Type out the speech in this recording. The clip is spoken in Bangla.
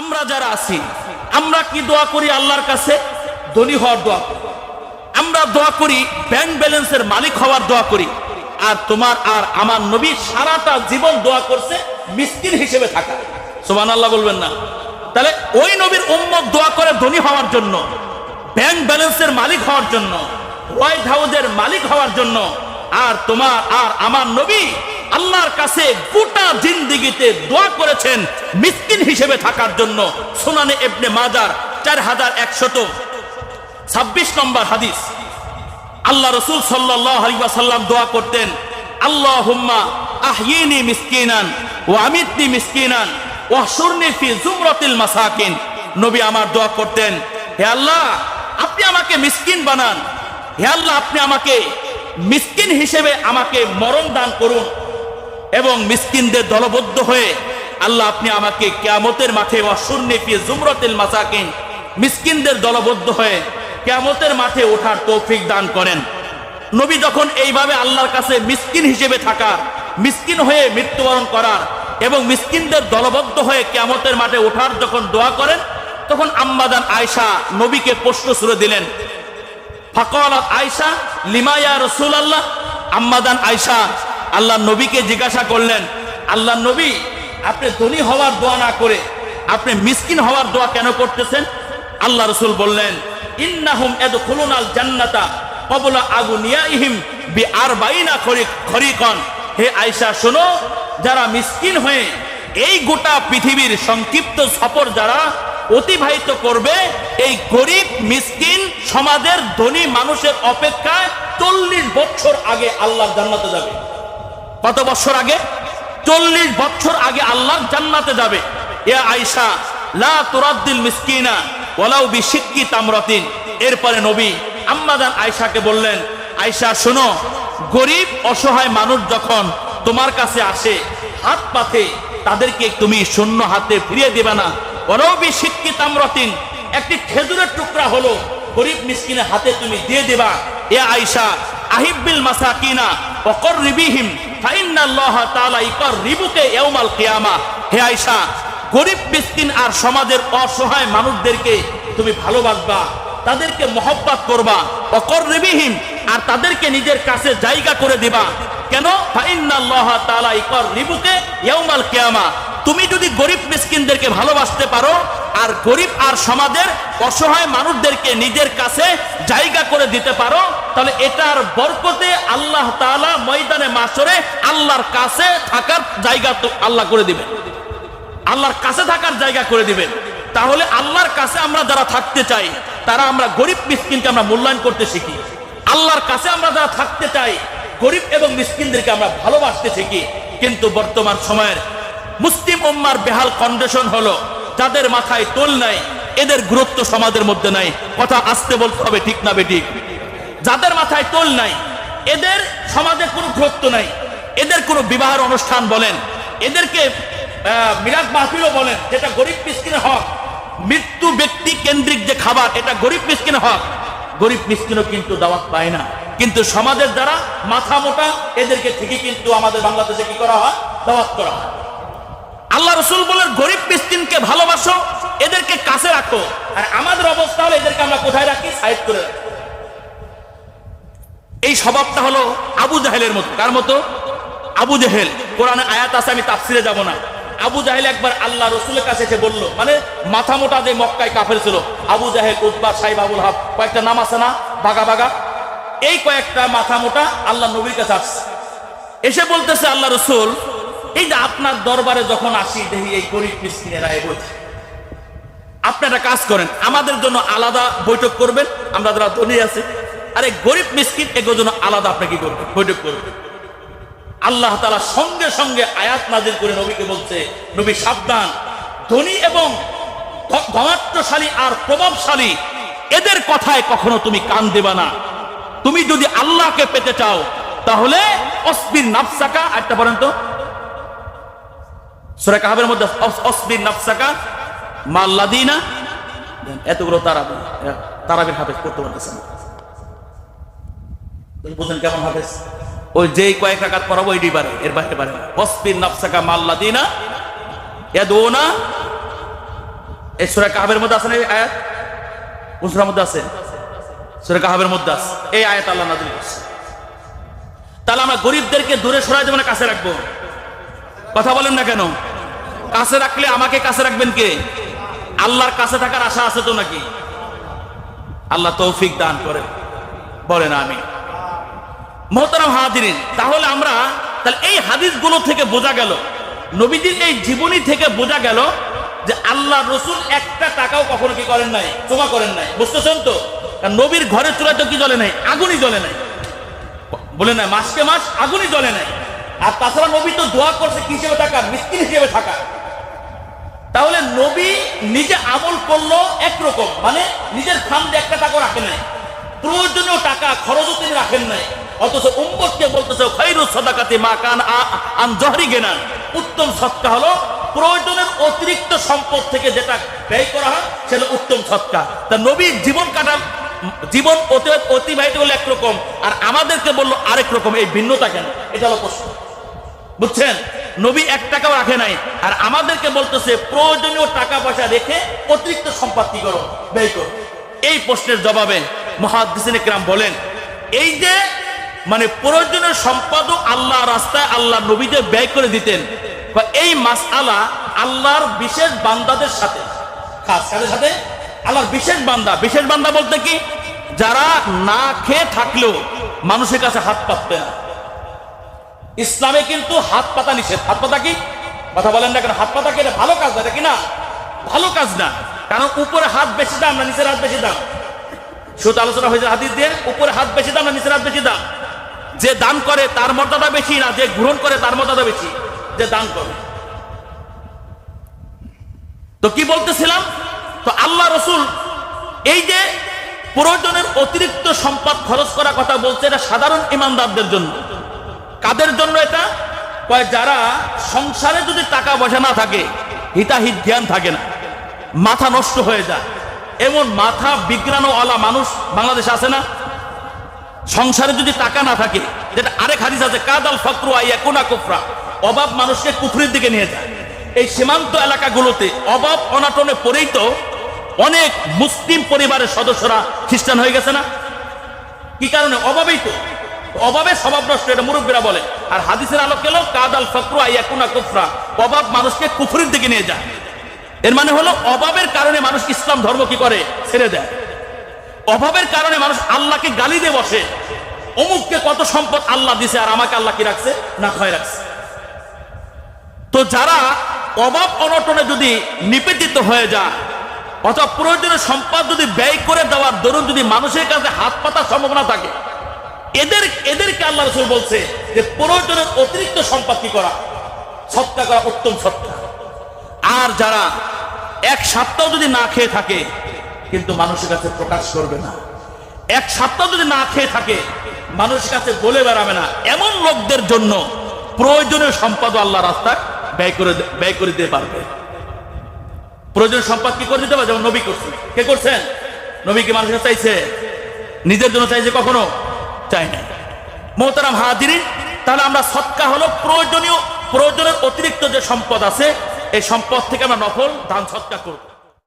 আমরা যারা আছি, আমরা কি দোয়া করি আল্লাহর কাছে? ধনী হওয়ার দোয়া করি। আমরা দোয়া করি ব্যাংক ব্যালেন্সের মালিক হওয়ার দোয়া করি। আর তোমার আর আমার নবী সারাটা জীবন দোয়া করছে মিসকিন হিসেবে থাকা। সোমান আল্লাহ বলবেন না। তাহলে ওই নবীর উম্মত দোয়া করে ধনী হওয়ার জন্য ব্যাংক ব্যালেন্সের মালিক হওয়ার জন্য হোয়াইট হাউসের মালিক হওয়ার জন্য, আর তোমার আর আমার নবী আল্লাহর কাছে গোটা জিন্দিগিতে দোয়া করেছেন মিসকিন হিসেবে থাকার জন্য। সোনানে এবনে মাজার চার হাজার একশত ছাব্বিশ নম্বর হাদিস। আল্লাহ রসুল সাল্লাম দোয়া করতেন আল্লাহ হুম্মা আহিনি মিসকিনান ও আমিতনি মিসকিনান ও সুরনি ফি জুমরতিল মাসাকিন। নবী আমার দোয়া করতেন, হে আল্লাহ, আপনি আমাকে মিসকিন বানান। হে আল্লাহ, আপনি আমাকে মিসকিন হিসেবে আমাকে মরণ দান করুন। এবং মিসকিনদের দলবদ্ধ হয়ে আল্লাহ আপনি আমাকে কেয়ামতের মাঠে অসুন্নি ফি জুমরতিল মাসাকিন, মিসকিনদের দলবদ্ধ হয়ে কেয়ামতের মাঠে ওঠার তৌফিক দান করেন। নবী যখন এইভাবে আল্লাহর কাছে মিসকিন হিসেবে থাকার মিসকিন হয়ে মৃত্যুবরণ করার এবং মিসকিনদের দলবদ্ধ হয়ে কেয়ামতের মাঠে ওঠার যখন দোয়া করেন, তখন আম্মাদান আয়সা নবীকে প্রশ্ন ছুড়ে দিলেন, ফাকালাত আয়সা লিমায়া রসুল আল্লাহ আম্মাদান আয়সা আল্লাহ নবীকে জিজ্ঞাসা করলেন, আল্লাহ নবী, আপনি ধনী হওয়ার দোয়া না করে আপনি মিসকিন হওয়ার দোয়া কেন করতেছেন? আল্লাহ রসুল বললেন, ইন্নাহুম এদখুলুন আল জান্নাতা কবলা আগুনিয়াইহিম বি আরবাইনা খরি খরিকন। হে আয়সা শোনো, যারা মিসকিন হয়ে এই গোটা পৃথিবীর সংক্ষিপ্ত সফর যারা অতিবাহিত করবে, এই গরিব মিসকিন সমাজের ধনী মানুষের অপেক্ষায় চল্লিশ বছর আগে আল্লাহ জান্নাতে যাবে। কত বছর আগে? চল্লিশ বছর আগে আল্লাহর জান্নাতে যাবে। এ আয়সা লা তুরাদ্দিল মিসকিনা ওলাউ বিশিক্কি তামরাতিন। এরপরে নবী আম্মাদান আয়সাকে বললেন আয়সা শোনো, গরিব, অসহায় মানুষ যখন তোমার কাছে আসে, হাত পাতে তাদেরকে তুমি শূন্য হাতে ফিরিয়ে দেবে না। ওলাউ বিশিক্কি তামরাতিন, একটি খেজুরের টুকরা হলো গরিব মিসকিনের হাতে তুমি দিয়ে দেবা। এ আয়সা আহিব্বিল মাসাকিনা অকর রিবিহিম আর সমাজের অসহায় মানুষদেরকে তুমি ভালোবাসবা, তাদেরকে মহব্বত করবা। অকর আর তাদেরকে নিজের কাছে জায়গা করে দিবা। কেন? তুমি যদি গরিব, মিসকিনদেরকে ভালোবাসতে পারো, আর গরিব আর সমাজের অসহায় মানুষদেরকে নিজের কাছে জায়গা করে দিতে পারো তাহলে এটার বরকতে আল্লাহ তাআলা ময়দানে, মাসরে আল্লাহর কাছে থাকার জায়গা তো আল্লাহ করে দিবেন। আল্লাহর কাছে থাকার জায়গা করে দিবেন। তাহলে আল্লাহর কাছে আমরা যারা থাকতে চাই, তারা আমরা গরিব মিসকিনকে আমরা মূল্যায়ন করতে শিখি। আল্লাহর কাছে আমরা যারা থাকতে চাই, গরিব এবং মিসকিনদেরকে আমরা ভালোবাসতে শিখি। কিন্তু বর্তমান সময়ের মুসলিম উম্মার বেহাল কন্ডিশন হলো, যাদের মাথায় তোল নাই, এদের গুরুত্ব সমাজের মধ্যে নাই। কথা আসতে বলতে হবে, ঠিক না বেঠিক যাদের মাথায় তোল নাই, এদের সমাজে কোনো গুরুত্ব নাই, এদের কোনো বিবাহের অনুষ্ঠান বলেন, এদেরকে মিরাজ মাহফিলও বলেন, যেটা গরিব মিসকিনের হক। মৃত্যু ব্যক্তি কেন্দ্রিক যে খাবার, এটা গরিব মিসকিনের হক। গরিব মিসকিনও কিন্তু দাওয়াত পায় না। কিন্তু সমাজের দ্বারা মাথা মোটা, এদেরকে ঠিকই কিন্তু আমাদের বাংলাদেশে কি করা হয়? দাওয়াত করা হয়। আল্লাহ রসুল বলেন, গরিব মিসকিনকে ভালোবাসো, এদেরকে কাছে রাখো। আর আমাদের অবস্থা হলে, এদেরকে আমরা কোথায় রাখি? সাইড করে রাখি। এই স্বভাবটা হলো আবু জাহেলের মতো। কার মতো? আবু জাহেল। কোরআনে আয়াত আছে, আমি তাফসিরে যাব না। আবু জাহেল একবার আল্লাহ রসুলের কাছে এসে বলল মানে মাথা মোটা যে মক্কায় কাফের ছিল, আবু জাহেল উদ্বা সাহেব আবুল হাব, কয়েকটা নাম আছে না? বাগা বাগা এই কয়েকটা মাথা মোটা আল্লাহ নবীর কাছে আসছে। এসে বলতেছে আল্লাহ রসুল, এই যে আপনার দরবারে যখন আসি, দেখি এই গরিব মিসকিনেরা এ বলছে। আপনি একটা কাজ করেন, আমাদের জন্য আলাদা বৈঠক করবেন, আমরা যারা ধনী আছি আরে গরিব মিসকিন এগুলোর জন্য আলাদা আপনি কি করবেন বৈঠক করবেন আল্লাহ তালা সঙ্গে সঙ্গে আয়াত নাজির করে নবীকে বলছে, নবী সাবধান, ধনী এবং ধনাত্মশালী আর প্রভাবশালী, এদের কথায় কখনো তুমি কান দেবা না। তুমি যদি আল্লাহকে পেতে চাও, তাহলে অসবির নাফসাকা একটা বলেন তো। সুরা কাহাবের মধ্যে অস- অসবির নাফসাকা, মাল্লাদিনা, এতগুলো তারা তারাবির হাফেজ করতে পারতেছে না। বুঝলেন কেমন ওই যেই কয়েক পড়াবো, ওইটি এর বাইরে পারে না। অসবির নাফসাকা মাল্লাদিনা এদোনা এই সুরা কাহাবের মধ্যে আছে না আয়াত? মধ্যে আছে? সুরা কাহাবের মধ্যে আছে। এই আয়াত আল্লাহ করছে। তাহলে আমরা গরিবদেরকে দূরে সরাই দেবো না, কাছে রাখব? কথা বলেন না কেন? কাছে রাখলে আমাকে কাছে রাখবেন কে? আল্লাহর কাছে থাকার আশা আছে তো নাকি? আল্লাহ তৌফিক দান করে বলেন আমি মোহতারাম হাজিরিন, তাহলে আমরা, তাহলে এই হাদিসগুলো থেকে বোঝা গেল, নবীজির এই জীবনী থেকে বোঝা গেল যে আল্লাহ রসুল একটা টাকাও কখনো কি করেন নাই, জমা করেন নাই। বুঝতেছেন তো? নবীর ঘরের চুলায় তো কি জ্বলে নাই? আগুনই জ্বলে নাই। বলে না, মাসকে মাস আগুনই জ্বলে নাই। আর তাছাড়া নবী তো দোয়া করছে, কি হিসেবে থাকা? হিসেবে থাকা। তাহলে নবী নিজে আমল করল একরকম মানে নিজের ফান্ডে একটা টাকা রাখেন নাই। প্রয়োজনীয় টাকা, খরচও তিনি রাখেন নাই। অথচ উম্মতকে বলতেছে খৈরু সদাকাতি মা কান আন জহরি গেনান। উত্তম সৎকা হলো প্রয়োজনের অতিরিক্ত সম্পদ থেকে যেটা ব্যয় করা হয়, সেটা উত্তম সৎকা। তা নবীর জীবন কাটার জীবন অতি- অতিবাহিত হলো একরকম, আর আমাদেরকে বলল আরেক রকম, এই ভিন্নতা কেন? এটা হলো প্রশ্ন। বুঝছেন? নবী এক টাকাও রাখে নাই, আর আমাদেরকে বলতেছে, প্রয়োজনীয় টাকা পয়সা রেখে অতিরিক্ত সম্পত্তি করো, ব্যয় করো। এই প্রশ্নের জবাবে মহাদিসিন ইকরাম বলেন, এই যে মানে প্রয়োজনের সম্পদও আল্লাহ রাস্তায় আল্লাহ নবীদের ব্যয় করে দিতেন। বা এই মাসআলা আল্লাহর বিশেষ বান্দাদের সাথে সাথে? আল্লাহর বিশেষ বান্দা। বিশেষ বান্দা বলতে কি? যারা না খেয়ে থাকলেও মানুষের কাছে হাত পাতবে না। ইসলামে কিন্তু হাত পাতা নিষেধ। হাত পাতা কি? কথা বলেন না কেন? হাত পাতা কি? ভালো কাজ না কি না? ভালো কাজ না। কারণ উপরে হাত বেশি দাম না, নিচের হাত বেশি দাম? শুধু আলোচনা হয়েছে হাদিস দিয়ে উপরে হাত বেশি দাম না, নিচের হাত বেশি দাম? যে দান করে তার মর্যাদা বেশি না, যে গ্রহণ করে তার মর্যাদা বেশি, যে দান করে। তো কি বলতেছিলাম? তো আল্লাহ রসুল এই যে প্রয়োজনের অতিরিক্ত সম্পদ খরচ করার কথা বলছে, এটা সাধারণ ইমানদারদের জন্য। কাদের জন্য এটা? কয়, যারা সংসারে যদি টাকা পয়সা না থাকে, হিতাহিত জ্ঞান থাকে না, মাথা নষ্ট হয়ে যায়। এমন মাথা বিজ্ঞানওয়ালা মানুষ বাংলাদেশে আছে না? সংসারে যদি টাকা না থাকে, যেটা আরেক হাদিস আছে, কাদাল ফক্রু আইয়া কোনা কুফরা, অভাব মানুষকে কুফরির দিকে নিয়ে যায়। এই সীমান্ত এলাকাগুলোতে অভাব অনাটনে পড়েই তো অনেক মুসলিম পরিবারের সদস্যরা খ্রিস্টান হয়ে গেছে না? কি কারণে? অভাবেই তো। অভাবে স্বভাব নষ্ট, এটা মুরব্বীরা বলে। আর হাদিসের আলোক গেল কাদাল ফক্রু আইয়া কোনা কুফরা, অভাব মানুষকে কুফরির দিকে নিয়ে যায়। এর মানে হলো, অভাবের কারণে মানুষ ইসলাম ধর্ম কি করে? ছেড়ে দেয়। অভাবের কারণে মানুষ আল্লাহকে গালি দিয়ে বসে। অমুককে কত সম্পদ আল্লাহ দিছে আর আমাকে আল্লাহ কি রাখছে? না ক্ষয় রাখছে। তো যারা অভাব অনটনে যদি নিবেদিত হয়ে যায়, অথবা প্রয়োজনীয় সম্পদ যদি ব্যয় করে দেওয়ার দরুন যদি মানুষের কাছে হাত পাতার সম্ভাবনা থাকে, এদের, এদেরকে আল্লাহ রসুল বলছে যে প্রয়োজনের অতিরিক্ত সম্পত্তি করা? সৎকা করা উত্তম সৎকা। আর যারা এক সপ্তাহ যদি না খেয়ে থাকে কিন্তু মানুষের কাছে প্রকাশ করবে না। এক সপ্তাহ যদি না খেয়ে থাকে, মানুষের কাছে বলে বেড়াবে না, এমন লোকদের জন্য প্রয়োজনীয় সম্পদ আল্লাহ রাস্তা ব্যয় করে ব্যয় করে দিতে পারবে। প্রয়োজনীয় সম্পদ কি করে দিতে পারবে যেমন নবী করছে। কে করছেন? নবী কি মানুষের কাছে চাইছে? নিজের জন্য চাইছে কখনো? চাই না মোহতারাম হাজিরিন, তাহলে আমরা সৎকা হলো প্রয়োজনীয় প্রয়োজনের অতিরিক্ত যে সম্পদ আছে, এই সম্পদ থেকে আমরা নফল ধান সৎকা করব।